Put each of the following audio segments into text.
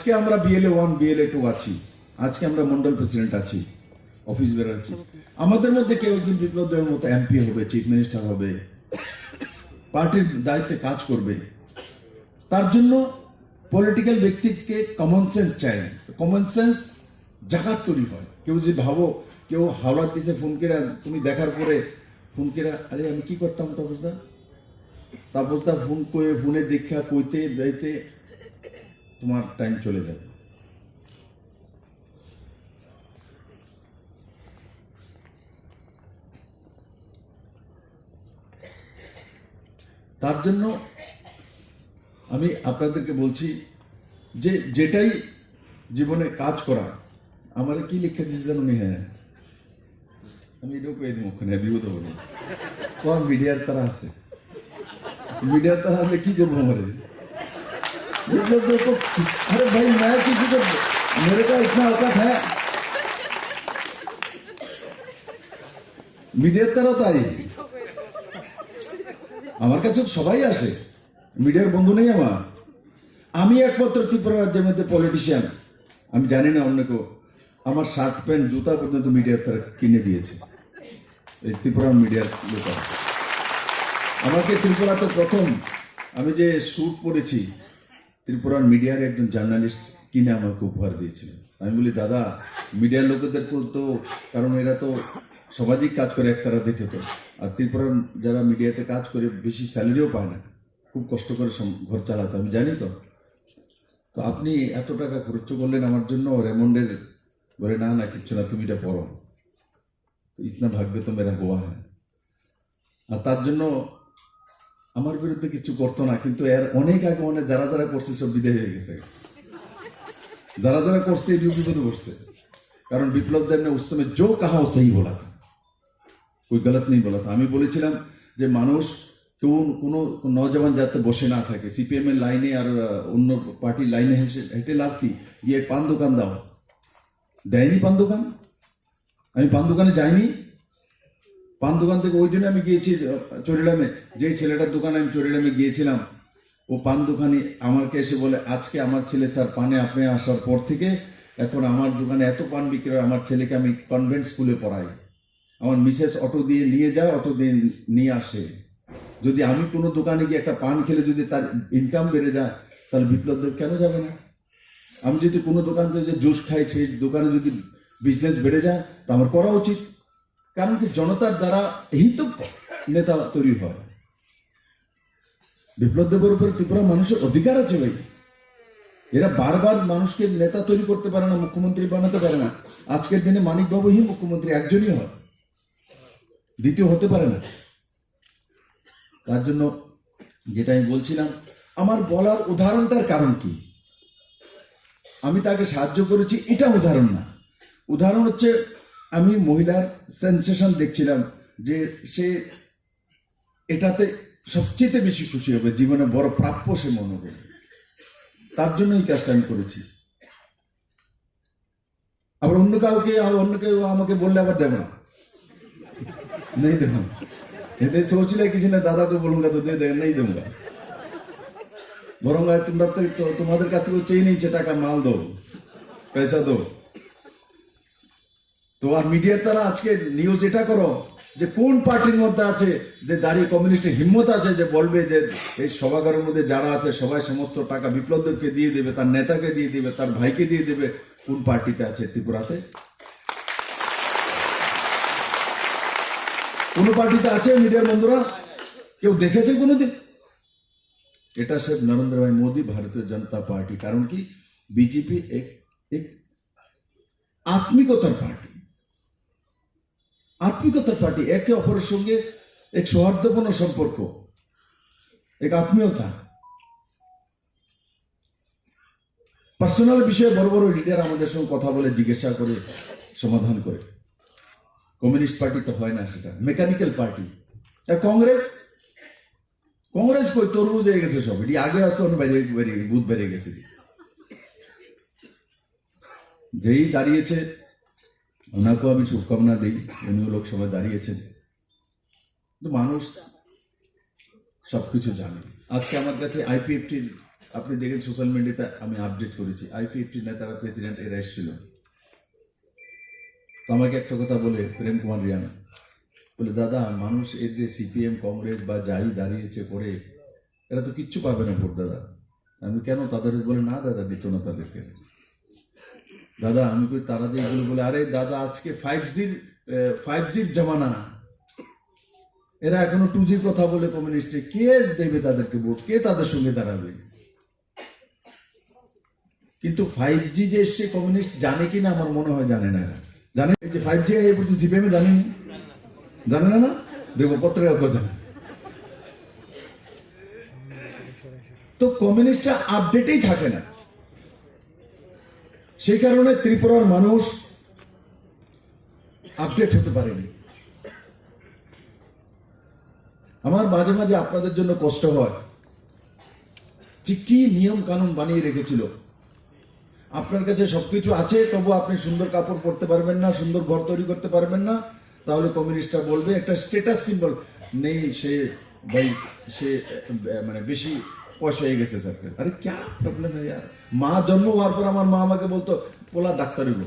আজকে আমরা BLA one BLA two আছি। আজকে আমরা মন্ডল প্রেসিডেন্ট আছি অফিস বের আছি। আমাদের মধ্যে কেউ একদিন বিপ্লব দেবের মতো এমপি হবে চিফ মিনিস্টার হবে পার্টির দায়িত্বে কাজ করবে। তার জন্য পলিটিক্যাল ব্যক্তিকে কমন সেন্স চাই। কমন সেন্স জাগাত তৈরি হয়। কেউ যদি ভাবো, কেউ হাওড়া দিছে ফোন কেরা তুমি দেখার পরে ফোন কেরা আরে আমি কি করতাম তাপসদা? তাপসদা ফোন করে ফোনে দেখা, কইতে, যাইতে তোমার টাইম চলে যাবে। তার জন্য আমি আপনাদেরকে বলছি যে যেটাই জীবনে কাজ করা আমার কি লিখে দিয়েছে জানো নি হ্যাঁ আমি এটাও কয়ে দিই ওখানে বিভূত বলি কম মিডিয়ার তারা আছে? মিডিয়ার তারা আছে, কি করব আমারে? मतलब देखो अरे भाई मैं किसी को मेरे का इतना औकात है মিডিয়ার তারা তাই আমার কাছে তো সবাই আসে মিডিয়ার বন্ধু নেই আমার আমি একমাত্র ত্রিপুরা রাজ্যের মধ্যে পলিটিশিয়ান আমি জানি না অন্য কেউ আমার শার্ট প্যান্ট জুতা পর্যন্ত মিডিয়ার তারা কিনে দিয়েছে এই ত্রিপুরার মিডিয়ার লোকেরা আমাকে ত্রিপুরাতে প্রথম আমি যে স্যুট পরেছি ত্রিপুরার মিডিয়ার একজন জার্নালিস্ট কিনে আমাকে উপহার দিয়েছিল আমি বলি, দাদা, মিডিয়ার লোকেদের তো, কারণ এরা তো সামাজিক কাজ করে একতারা দেখে তো। আর ত্রিপুরার যারা মিডিয়াতে কাজ করে, বেশি স্যালারিও পায় না। খুব কষ্ট করে ঘর চালাতে। আমি জানি তো। তো আপনি এত টাকা খরচ করলেন আমার জন্য, রেমন্ডের বলে না না, কিচ্ছু না, তুমি এটা পড়ো। তো ইতনা ভাগ্যে তো মেরা গোয়া হ্যাঁ আর তার জন্য আমার বিরুদ্ধে কিছু করতো না কিন্তু এর অনেক আগে অনেক যারা যারা করছে সব বিদায় হয়ে গেছে যারা যারা করছে এই বিপদে বসছে কারণ বিপ্লব দেব ने उस समय जो कहा वो सही बोला था कोई गलत नहीं बोला था আমি বলেছিলাম যে মানুষ কেউ কোনো নজওয়ান যাতে বসে না থাকে সিপিএম এর লাইনে আর আহ, অন্য পার্টির লাইনে হেসে হেঁটে লাভ কি গিয়ে পান দোকান দাও দেয়নি পান দোকান আমি পান দোকানে যাইনি পান দোকান থেকে ওই জন্য আমি গিয়েছি চরিলামে যে ছেলেটার দোকানে আমি চরিলামে গিয়েছিলাম, ও পান দোকানি আমাকে এসে বলে, আজকে আমার ছেলে স্যার পানে আপনি আসার পর থেকে এখন আমার দোকানে এত পান বিক্রি হয়, আমার ছেলেকে আমি কনভেন্ট স্কুলে পড়াই। আমার মিসেস অটো দিয়ে নিয়ে যায়, অটো দিয়ে নিয়ে আসে। যদি আমি কোনো দোকানে গিয়ে একটা পান খেলে যদি তার ইনকাম বেড়ে যায়, তাহলে বিপ্লব দেব কেন যাবে না? আমি যদি কোনো দোকান থেকে যে জুস খাই, সেই দোকানে যদি বিজনেস বেড়ে যায়, তা আমার করা উচিত। কারণ কি জনতার দ্বারা তো নেতা তৈরি হয়। বিপ্লব দেবের উপরে ত্রিপুরা মানুষের অধিকার আছে ভাই। এরা বারবার মানুষকে নেতা তৈরি করতে পারে না, মুখ্যমন্ত্রী বানাতে পারে না। আজকের দিনে মানিকবাবুই মুখ্যমন্ত্রী, একজনই হয়। দ্বিতীয় হতে পারে না। তার জন্য যেটা আমি বলছিলাম, আমার বলার উদাহরণটার কারণ কি? আমি তাকে সাহায্য করেছি, এটা উদাহরণ না। উদাহরণ হচ্ছে আমি মহিলার সেন্সেশন দেখছিলাম যে সে এটাতে সবচেয়ে বেশি খুশি হবে, জীবনে বড় প্রাপ্য সে মনে হবে। তার জন্য এই কাজটা আমি করেছি। আবার অন্য কাউকে, অন্য কেউ আমাকে বললে আবার দেব না। নেই দেব এতে সোচলে কিছু না, দাদা তো বলুন তো দেখ নেই দেব বরং তোমরা তো, তোমাদের কাছ থেকে চেয়ে নিচ্ছে টাকা মাল দো পয়সা দো তো আর মিডিয়ার তারা আজকে নিউজ এটা করো যে কোন পার্টির মধ্যে আছে, যে দাঁড়িয়ে কমিউনিস্টের হিম্মত আছে, যে বলবে যে এই সভাগারের মধ্যে যারা আছে, সবাই সমস্ত টাকা বিপ্লব দেবকে দিয়ে দেবে, তার নেতাকে দিয়ে দিবে, তার ভাইকে দিয়ে দেবে, কোন পার্টিতে আছে ত্রিপুরাতে? কোন পার্টিতে আছে মিডিয়ার বন্ধুরা? কেউ দেখেছে কোনোদিন? এটা সব নরেন্দ্র ভাই মোদী, ভারতীয় জনতা পার্টি। কারণ কি? বিজেপি এক আত্মিকতার পার্টি। আত্মিকতার পার্টি, একে অপরের সঙ্গে এক সৌহার্দ্যপূর্ণ সম্পর্ক, এক আত্মীয়তা। পার্সোনাল বিষয়ে বড় বড় লিডার আমাদের সঙ্গে কথা বলে, জিজ্ঞাসা করে, সমাধান করে। কমিউনিস্ট পার্টি তো হয় না সেটা মেকানিক্যাল পার্টি আর কংগ্রেস কংগ্রেস কই? তরমুজ হয়ে গেছে সব, এটি আগে আসতো বেরিয়ে বুথ বেরিয়ে গেছে। যেই দাঁড়িয়েছে ওনাকেও আমি শুভকামনা দিই, উনিও লোকসভায় দাঁড়িয়েছেন। কিন্তু মানুষ সবকিছু জানে। আজকে আমার কাছে আইপিএফটির আপনি দেখেন সোশ্যাল মিডিয়াতে আমি আপডেট করেছি। আই ফিফটি নেতারা প্রেসিডেন্ট এরা এসেছিল। তো আমাকে একটা কথা বলে, প্রেম কুমার রিয়ান, বলে, দাদা, মানুষ এর যে সিপিএম কংগ্রেস বা যাই দাঁড়িয়েছে করে এরা তো কিচ্ছু পাবে না ভোট, দাদা। আমি কেন তাদের বলে, না, দাদা, দিত না তাদেরকে। দাদা, আমি কই তারা যে এগুলো বলে, আরে দাদা, আজকে ফাইভ জির ফাইভ জির জামানা। এরা এখনও টু জির কথা বলে কমিউনিস্টে কে দেবে তাদেরকে ভোট? কে তাদের সঙ্গে দাঁড়াবে? কিন্তু ফাইভ জি যে এসছে কমিউনিস্ট জানে কি না আমার মনে হয় জানে না। জানে যে ফাইভ জি এই বলছে সিপিএম জানেনি? জানে না না? দেখব পত্রিকা কথা। তো কমিউনিস্টরা আপডেটেই থাকে না। সেই কারণে ত্রিপুরার মানুষ আপডেট হতে পারেনি। আমার মাঝে মাঝে আপনাদের জন্য কষ্ট হয়। যে কি নিয়ম কানুন বানিয়ে রেখেছিল। আপনার কাছে সবকিছু আছে তবু আপনি সুন্দর কাপড় পরতে পারবেন না, সুন্দর ঘর তৈরি করতে পারবেন না। তাহলে কমিউনিস্টরা বলবে, একটা স্টেটাস সিম্বল নেই সে ভাই, সে মানে বেশি পয়সা হয়ে গেছে স্যারকে। আরে ক্যা প্রবলেম হ্যাঁ আর মা জন্ম হওয়ার পর আমার মা আমাকে বলতো, পোলা ডাক্তার হইব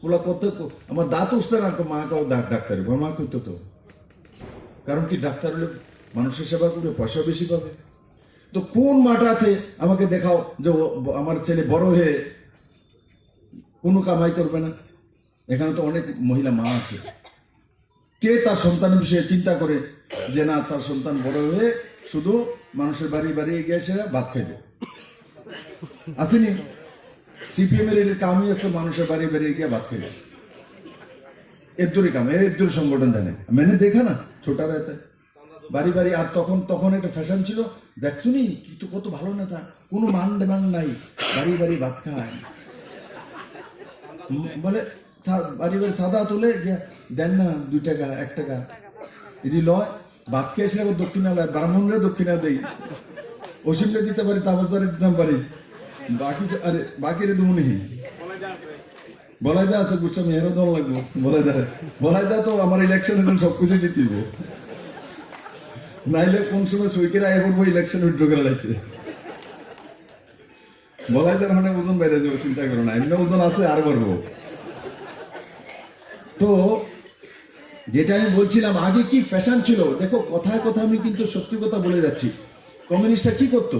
পোলা করতে আমার দাঁত উঠতে না মা কাউ ডাক্তার হইব মা করতো তো। কারণ কি ডাক্তার হলে মানুষের সেবা করবে পয়সা বেশি পাবে। তো কোন মাটাতে আমাকে দেখাও যে আমার ছেলে বড় হয়ে কোনো কামাই করবে না? এখানে তো অনেক মহিলা মা আছে। কে তার সন্তানের বিষয়ে চিন্তা করে যে না, তার সন্তান বড় হয়ে শুধু মানুষের বাড়ি বাড়ি গিয়েছে, ভাত খাইবে। আসেনি? সিপিএম এর এটা কামই আসতো মানুষের বাড়ি বাড়ি গিয়ে ভাত খাইবে। এদ্দুরি কাম, এর এদ্দুরি সংগঠন জানে মেনে দেখা না, ছোটা রাতে বাড়ি বাড়ি, আর তখন তখন একটা ফ্যাশন ছিল, দেখছুনি? কিন্তু কত ভালো নেতা। কোনো মান দেমান নাই। বাড়ি বাড়ি ভাত খায়। বলে বাড়ি বাড়ি সাদা তুলে দেন না দুই টাকা, এক টাকা। এটি লয়। ভাত খেয়ে এসে আবার দক্ষিণা লয় ব্রাহ্মণরা দক্ষিণা দেই। দিতে পারি দিতে পারি। বাকি আরে, বাকি রে দুমুনি। বলাই দা আছে বুঝছ দল লাগবো, বলাই দা বলাই দা তো আমার ইলেকশন এখন সবকিছু জিতিব। নাইলে কোন সময় সৈকের আয় করব ইলেকশন উইথড্র করে লাগছে বলাই দার মানে ওজন বাইরে যাব, চিন্তা করো না, এমনি ওজন আছে, আর বাড়বো। তো যেটা আমি বলছিলাম, আগে কি ফ্যাশন ছিল? দেখো, কথায় কথা আমি কিন্তু সত্যি কথা বলে যাচ্ছি। কমিউনিস্টরা কি করতো?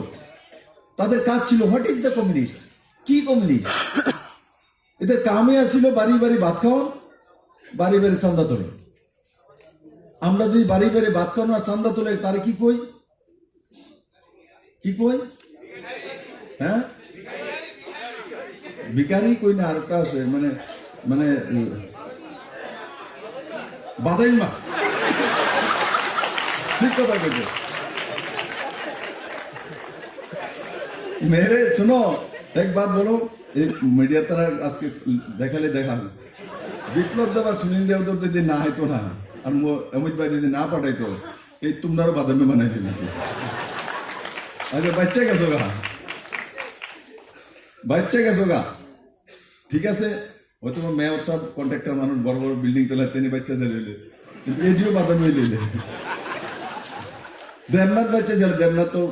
তাদের কাজ ছিল হোয়াট ইজ দ্য কমিউনিস্ট কি কমিউনিস্ট এদের কামে আসছিল, বাড়ি বাড়ি ভাত খাওয়া বাড়ি বাড়ি চান্দা তোলে আমরা যদি বাড়ি বাড়ি ভাত খাওয়ানো আর চান্দা তোলে তারে কি কই? কি কই? হ্যাঁ? ভিকারি কই না আছে মানে মানে বাদাই মা ঠিক কথা কইছে। মেরে শুনো, এক বাত বলো, এই মিডিয়া তারা আজকে দেখালে দেখাল বিপ্লব দেব সুনীল দেব যদি না হইতো না, আর অমিত ভাই যদি না পাঠাইতো, এই তোমরাও বাদামে বানাই দিল আচ্ছা বাচ্চা গেছো গা। বাচ্চা গেছো গা। ঠিক আছে? কন্ট্রাক্টর মানুষ বড় বড় বিল্ডিং তোলা তিনি বাচ্চা চালিয়ে কিন্তু এদিও বাদামে লইলে দেবনাথ বাচ্চা যারা দেবনাথ তো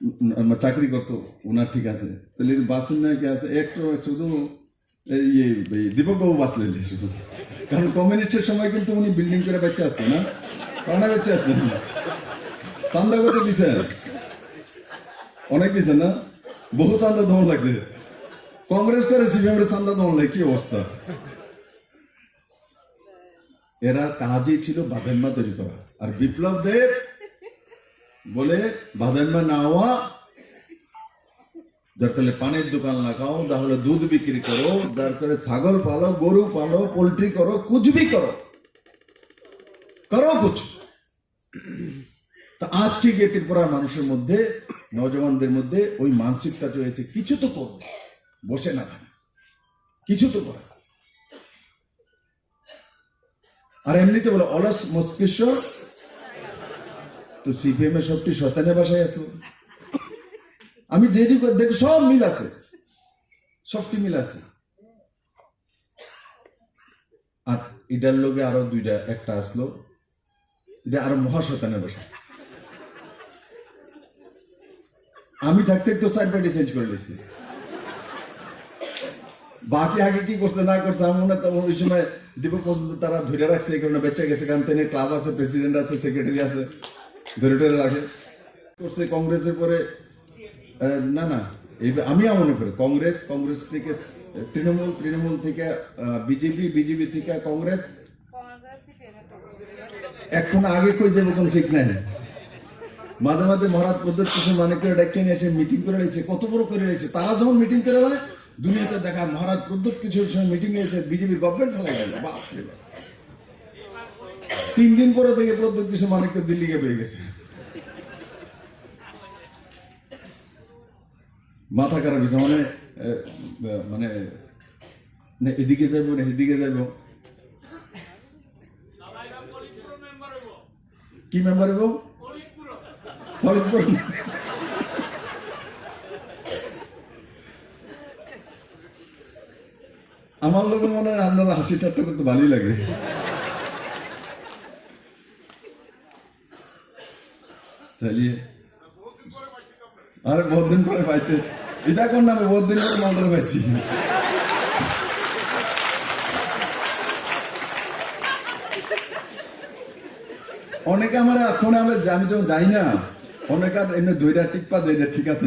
উম, উম, চাকরি করতো ওনার ঠিক আছে। তাহলে বাসুন না কি আছে একটু শুধু ইয়ে, এই দীপক বাবু বাঁচলেন শুধু। কারণ কমিউনিস্টের সময় কিন্তু উনি বিল্ডিং করে বাচ্চা আসতো না। পানা বাচ্চা আসতেন চান্দা কত দিচ্ছেন অনেক দিচ্ছেন না? বহু চান্দা দমন লাগছে। কংগ্রেস করে সিপিএম চান্দা দমন কি অবস্থা এরা কাজই ছিল বাদেম্মা তৈরি করা আর বিপ্লব দেব বলে বাদাম্মা না হওয়া দরকার পানের দোকান লাগাও তাহলে দুধ বিক্রি করো দরকার ছাগল পালো গরু পালো পোল্ট্রি করো কুচবি করো করো কুছ তা আজ ঠিক ত্রিপুরার মানুষের মধ্যে নজওয়ানদের মধ্যে ওই মানসিকতা রয়েছে কিছু তো করবে বসে না থাকে। কিছু তো করে আর এমনিতে বলে, অলস মস্তিষ্ক, তো সিপিএম এর সবটি শতানের বাসায় আছে। আমি যেদিক দেখ সব মিল আছে। সবটি মিল আছে। আর এটার লোকে আরও দুইটা, একটা আসলো। এটা আরও মহাশতানের বাসা আমি থাকতে তো চার পার্টি চেঞ্জ করে নিয়েছি বাকি আগে কি করছে, না করছে আমার মনে হয় ওই সময় দীপক তারা ধরে রাখছে, এই কারণে বেঁচে গেছে, কারণ তিনি ক্লাব আছে প্রেসিডেন্ট আছে সেক্রেটারি আছে, ধরে টরে রাখে। করছে কংগ্রেসের পরে না না, এই আমি মনে করি, কংগ্রেস কংগ্রেস থেকে তৃণমূল তৃণমূল থেকে বিজেপি বিজেপি থেকে কংগ্রেস। এখন আগে কই যাব কোনো ঠিক নাই। মাঝে মাঝে মহারাজ পদ্ধতি মানে করে ডেকে নিয়ে এসে মিটিং করে রয়েছে, কত বড় করে রয়েছে, তারা যখন মিটিং করে দেয় দুনিয়াতে দেখা মহারাজ পদ্ধত কিছু সময় মিটিং এসে বিজেপি গভর্নমেন্ট ফেলে গেল। তিন দিন পরে থেকে প্রদ্যোত কিছু মানিক দিল্লিকে পেয়ে গেছে। মাথা খারাপ হয়েছে মানে মানে এদিকে যাইবো, না, এদিকে যাইবো। কি মেম্বার হইব? ফরিদপুর। আমার লোকের মনে হয় আপনার হাসি ঠাট্টা করতে ভালোই লাগে। চালিয়ে আরে বহুদিন পরে পাইছে। এটা কোন নামে? বহুদিন পরে মন্ত্র পাইছি। অনেকে আমার এখন আমি আমি যখন যাই না, অনেকে আর এমনি দুইটা টিপ্পা দেয় ঠিক আছে।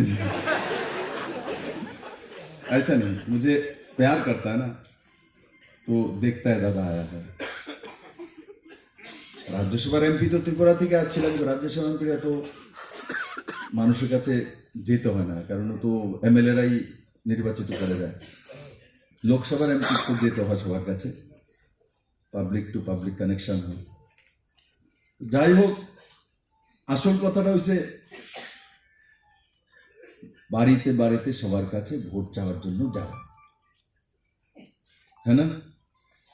আইসা নেই মুঝে प्यार करता है ना तो देखता है दादा आया है রাজ্যসভার এমপি তো ত্রিপুরা থেকে আসছিলাম তো রাজ্যসভা এমপিরা তো মানুষের কাছে যেতে হয় না কারণ ও তো এমএলএরাই নির্বাচিত করে দেয় লোকসভার এমপি তো যেতে হয় সবার কাছে পাবলিক টু পাবলিক কানেকশন হয় যাই হোক আসল কথাটা হচ্ছে বাড়িতে বাড়িতে সবার কাছে ভোট চাওয়ার জন্য যাওয়া হ্যাঁ না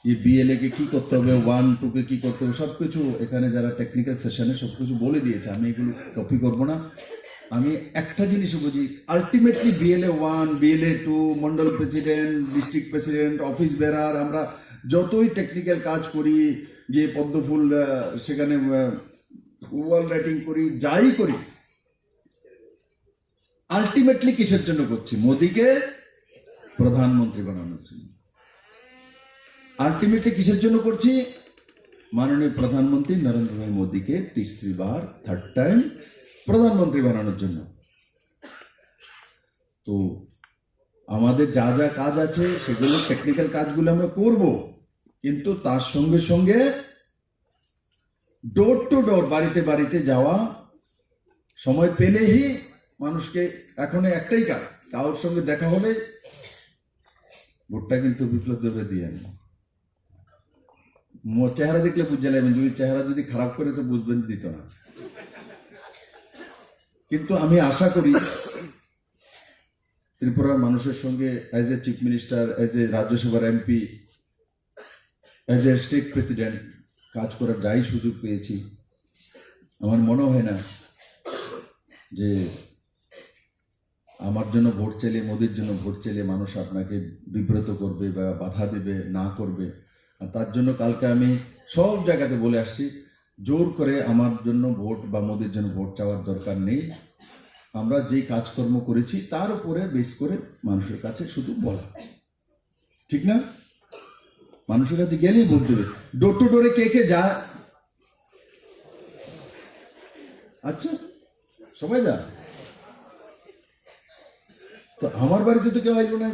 এই বিএলএ কে কি করতে হবে ওয়ান টু কে কি করতে হবে সব কিছু এখানে যারা টেকনিক্যাল সেশনে সব কিছু বলে দিয়েছে, আমি এগুলো কপি করব না। আমি একটা জিনিস বুঝি ultimately BLA one BLA two mandal president district president office বেরার আমরা যতই টেকনিক্যাল কাজ করি গিয়ে পদ্মফুল সেখানে ওয়াল রাইটিং করি, যাই করি আলটিমেটলি কিসের জন্য করছি? মোদিকে প্রধানমন্ত্রী বানানোর জন্য। আলটিমেটলি কিসের জন্য করছি? মাননীয় প্রধানমন্ত্রী নরেন্দ্র ভাই মোদীকে তিসরি বার থার্ড টাইম প্রধানমন্ত্রী বানানোর জন্য। তো আমাদের যা যা কাজ আছে, সেগুলো টেকনিক্যাল কাজগুলো আমরা করব, কিন্তু তার সঙ্গে সঙ্গে ডোর টু ডোর বাড়িতে বাড়িতে যাওয়া, সময় পেলেই মানুষকে এখন একটাই কাজ, কারোর সঙ্গে দেখা হলে ভোটটা কিন্তু বিপ্লব দেবে দিয়ে আনি মো- চেহারা দেখলে বুঝে নেবেন যদি চেহারা যদি খারাপ করে তো বুঝবেন দিত না। কিন্তু আমি আশা করি ত্রিপুরার মানুষের সঙ্গে as a chief minister as a রাজ্যসভার MP as a state president কাজ করার যাই সুযোগ পেয়েছি। আমার মনে হয় না যে আমার জন্য ভোট চাইলে, মোদির জন্য ভোট চাইলে মানুষ আপনাকে বিব্রত করবে বা বাধা দেবে, না করবে। তার জন্য কালকে আমি সব জায়গাতে বলে আসছি, জোর করে আমার জন্য ভোট বা মোদির জন্য ভোট চাওয়ার দরকার নেই। আমরা যে কাজকর্ম করেছি, তার উপরে বেশ করে মানুষের কাছে শুধু বলা। ঠিক না? মানুষের কাছে গেলেই ভোট দেবে। ডোর টু ডোরে কে কে যা আচ্ছা সবাই যা তো আমার বাড়িতে তো কেউ আসবে না।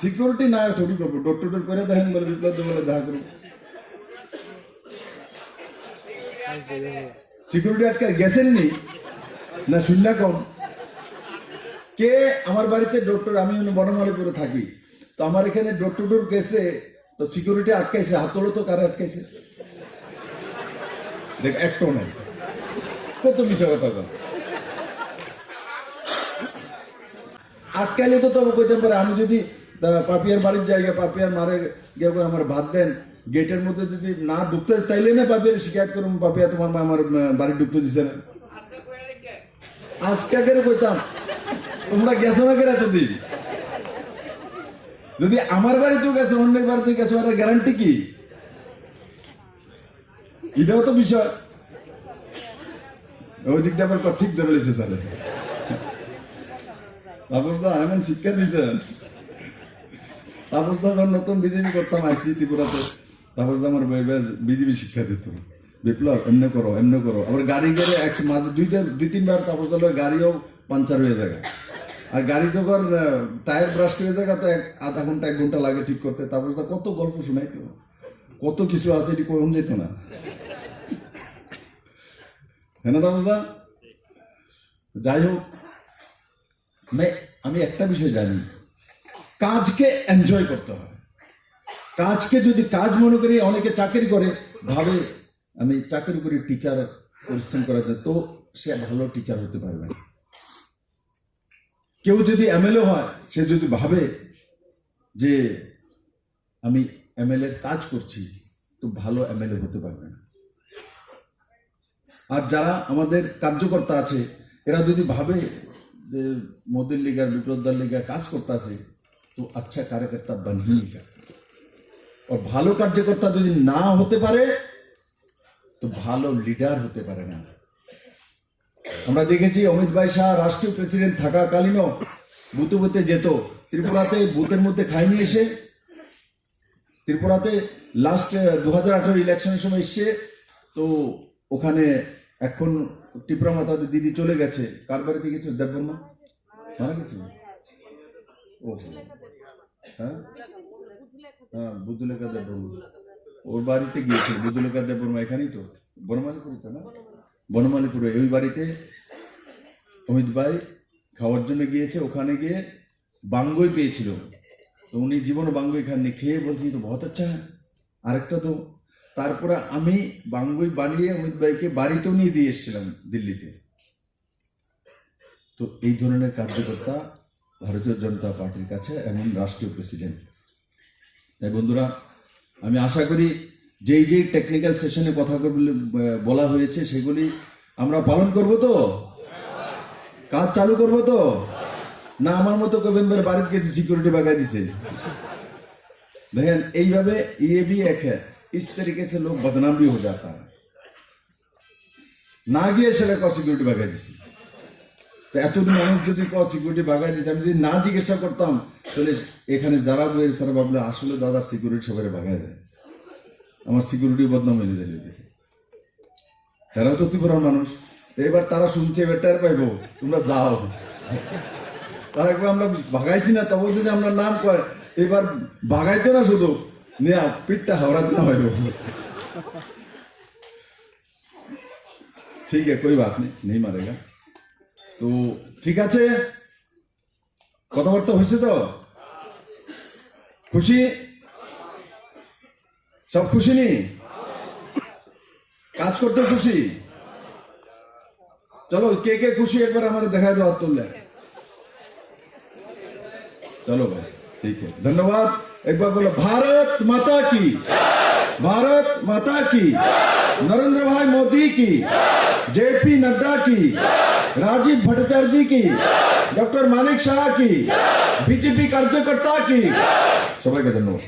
সিকিউরিটি না থোড়ি করব ডোর টু ডোর করে দেখেন বলে বিপ্লব বলে দেখা করব সিকিউরিটি আটকে গেছেননি না? শূন্য কম? কে? আমার বাড়িতে ডোর টু আমি করে থাকি। তো আমার এখানে ডোর টু ডোর গেছে তো সিকিউরিটি আটকাইছে হাতলো তো কারে আটকাইছে। দেখ একটাও নাই। কত মিশা কথা। আটকাইলে তো তবে কইতে পারে, আমি যদি আহ, পাপিয়ার বাড়ির জায়গা পাপিয়ার মারে গিয়ে করে আমার ভাত দেন। গেটের মধ্যে যদি না ঢুকতে তাইলে না পাপিয়ার শিকায়ত করুন পাপিয়া তোমার মা আমার বাড়ি ঢুকতে দিছে না। আজকে করে কইতাম তোমরা গেছো না কেন এতদিন যদি আমার বাড়িতেও গেছো অন্যের বাড়িতে গেছো একটা গ্যারান্টি কি? এটাও তো বিষয়। ওই দিক দিয়ে আবার ঠিক ধরে লেছে স্যারে। তাপস দা এমন শিক্ষা দিতেন তাপস দা যখন নতুন বিজেপি করতাম আইসি ত্রিপুরাতে তাপস দা আমার বিজেপি শিক্ষা দিত। বিপ্লব, এমনি করো এমনি করো। আবার গাড়ি গেলে এক মাঝে দুইটা, দুই, তিনবার তাপস দলের গাড়িও পাঞ্চার হয়ে যায়। আর গাড়ি যখন টায়ার ব্রাশ করে যায় তো এক আধা ঘণ্টা, এক ঘণ্টা লাগে ঠিক করতে। তাপস দা কত গল্প শোনাইতো। কত কিছু আছে, এটি কম যেত না। হ্যাঁ না তাপস দা যাই হোক আমি একটা বিষয় জানি। কাজকে এনজয় করতে হয়। কাজকে যদি কাজ মনে করি, অনেকে চাকরি করে, ভাবে আমি চাকরি করি টিচার পরিশ্রম করা যায় তো সে ভালো টিচার হতে পারবে না। কেউ যদি এমএলএ হয়, সে যদি ভাবে যে আমি এমএলএ কাজ করছি, তো ভালো এমএলএ হতে পারবে না। আর যারা আমাদের কার্যকর্তা আছে, এরা যদি ভাবে যে মোদির লীগার, বিপ্লবদার লীগা কাজ করতে আছে তো আচ্ছা কার্যকর্তা বানিয়ে যাবে ও ভালো কার্যকর্তা যদি না হতে পারে, তো ভালো লিডার হতে পারে না। আমরা দেখেছি অমিত ভাই শাহ রাষ্ট্রীয় প্রেসিডেন্ট থাকাকালীনও বুতে বুতে যেত। ত্রিপুরাতে বুথের মধ্যে খাইনি এসে। ত্রিপুরাতে লাস্ট দু হাজার আঠারো ইলেকশনের সময় এসছে তো ওখানে এখন ত্রিপুরা মাতাদের দিদি চলে গেছে। কার বাড়িতে গেছিল দেববর্মা? মারা গেছে? ও। হ্যাঁ? হ্যাঁ বুদ্ধলেখা দেববর্মা। ওর বাড়িতে গিয়েছিল বুদ্ধলেখা দেববর্মা এখানেই তো? বনমালীপুরে না? বনমালীপুরে। ওই বাড়িতে অমিত ভাই খাওয়ার জন্য গিয়েছে ওখানে গিয়ে বাঙ্গই পেয়েছিল। তো উনি জীবনে বাঙ্গই খাননি খেয়ে বলছি তো বহুত আচ্ছা হ্যাঁ। আরেকটা তো। তারপরে আমি বাঙ্গুই বানিয়ে অমিত ভাইকে বাড়িতেও নিয়ে দিয়ে এসেছিলাম দিল্লিতে। তো এই ধরনের কার্যকর্তা ভারতীয় জনতা পার্টির কাছে এমন রাষ্ট্রীয় প্রেসিডেন্ট তাই বন্ধুরা, আমি আশা করি যেই যেই টেকনিক্যাল সেশনে কথা বলা হয়েছে সেগুলি আমরা পালন করব তো? কাজ চালু করব তো? না আমার মতো কবেন্দ্র বাড়িতে গেছে সিকিউরিটি বাগাই দিছে? দেখেন, এইভাবে ইয়ে বি এক ইস তরিকে লোক বদনাম বি হয়ে যাতা না গিয়ে সেটা সিকিউরিটি বাগাই দিছে। তো এতদিন মানুষ যদি ক সিকিউরিটি বাগাই দিছে আমি যদি না জিজ্ঞাসা করতাম তাহলে এখানে যারা বই তারা ভাবলে আসলে দাদা সিকিউরিটি সবাই বাগাই দেয় আমার সিকিউরিটি বদনাম হয়ে দিলে দেখে তারাও তো ত্রিপুরার মানুষ তো এবার তারা শুনছে এবার টের পাইবো তোমরা যাও তারা একবার আমরা ভাগাইছি না তবে যদি আমরা নাম কয় এবার ভাগাইতো না শুধু নেয়া পিঠটা হাওড়াত না হইল ঠিক আছে कोई बात नहीं नहीं मारेगा তো ঠিক আছে কথাবার্তা হয়েছে তো খুশি সব খুশি নি কাজ করতে খুশি চলো কে কে খুশি একবার আমার দেখা দাও হাত তুললে चलो भाई ठीक है धन्यवाद एक बार बोलो भारत माता की भारत माता की नरेंद्र भाई मोदी की जेपी नड्डा की राजीव भट्टाचार्य जी की डॉक्टर मानिक शाह की बीजेपी कार्यकर्ता की। सबा धन्यवाद।